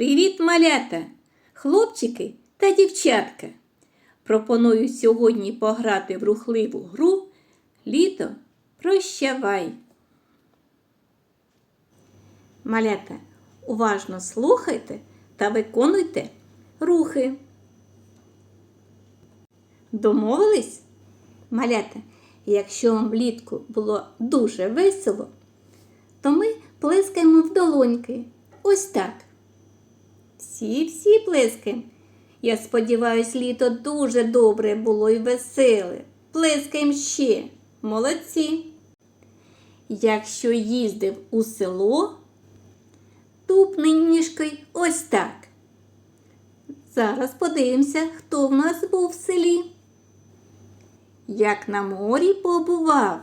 Привіт, малята, хлопчики та дівчатка. Пропоную сьогодні пограти в рухливу гру Літо прощавай. Малята, уважно слухайте та виконуйте рухи. Домовились? Малята, якщо вам влітку було дуже весело, то ми плескаємо в долоньки. Ось так. Всі-всі плескаємо. Я сподіваюсь, літо дуже добре було і веселе. Плескаємо ще. Молодці. Якщо їздив у село, тупни ніжкою ось так. Зараз подивимося, хто в нас був в селі. Як на морі побував,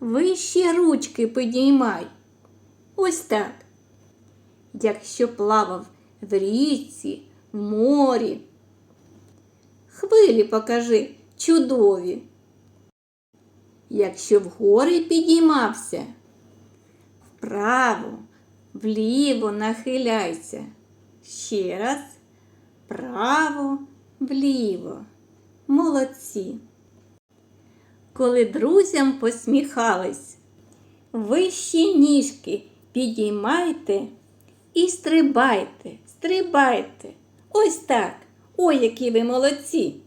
вище ручки підіймай. Ось так. Якщо плавав в річці, в морі. Хвилі покажи чудові. Якщо в гори підіймався, вправо, вліво нахиляйся. Ще раз, вправо, вліво. Молодці. Коли друзям посміхались, вищі ніжки підіймайте і стрибайте, стрибайте. Ось так. Ой, які ви молодці.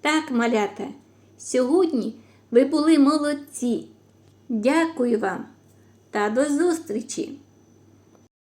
Так, малята, сьогодні ви були молодці. Дякую вам та до зустрічі!